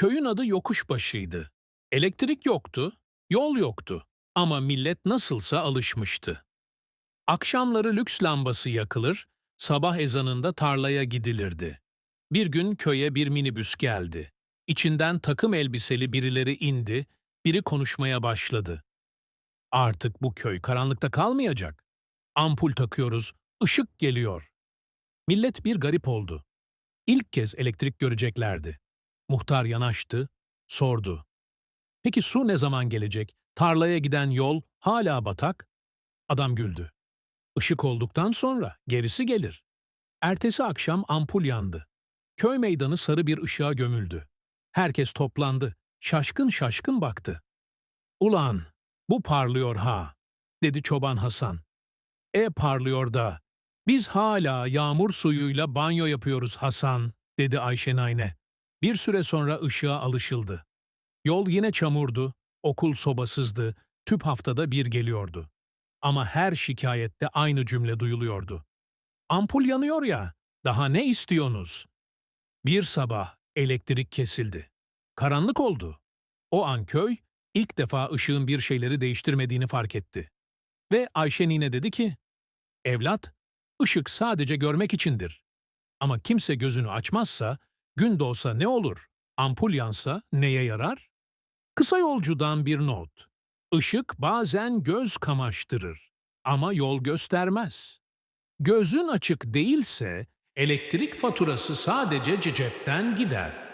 Köyün adı Yokuşbaşı'ydı. Elektrik yoktu, yol yoktu ama millet nasılsa alışmıştı. Akşamları lüks lambası yakılır, sabah ezanında tarlaya gidilirdi. Bir gün köye bir minibüs geldi. İçinden takım elbiseli birileri indi, biri konuşmaya başladı. Artık bu köy karanlıkta kalmayacak. Ampul takıyoruz, ışık geliyor. Millet bir garip oldu. İlk kez elektrik göreceklerdi. Muhtar yanaştı, sordu. Peki su ne zaman gelecek? Tarlaya giden yol hala batak? Adam güldü. Işık olduktan sonra gerisi gelir. Ertesi akşam ampul yandı. Köy meydanı sarı bir ışığa gömüldü. Herkes toplandı. Şaşkın şaşkın baktı. Ulan, bu parlıyor ha, dedi çoban Hasan. E parlıyor da, biz hala yağmur suyuyla banyo yapıyoruz Hasan, dedi Ayşe Nayne. Bir süre sonra ışığa alışıldı. Yol yine çamurdu, okul sobasızdı, tüp haftada bir geliyordu. Ama her şikayette aynı cümle duyuluyordu. Ampul yanıyor ya, daha ne istiyorsunuz? Bir sabah elektrik kesildi. Karanlık oldu. O an köy ilk defa ışığın bir şeyleri değiştirmediğini fark etti. Ve Ayşe nine dedi ki, Evlat, ışık sadece görmek içindir. Ama kimse gözünü açmazsa, gün doğsa ne olur? Ampul yansa neye yarar? Kısa yolcudan bir not. Işık bazen göz kamaştırır ama yol göstermez. Gözün açık değilse elektrik faturası sadece cepten gider.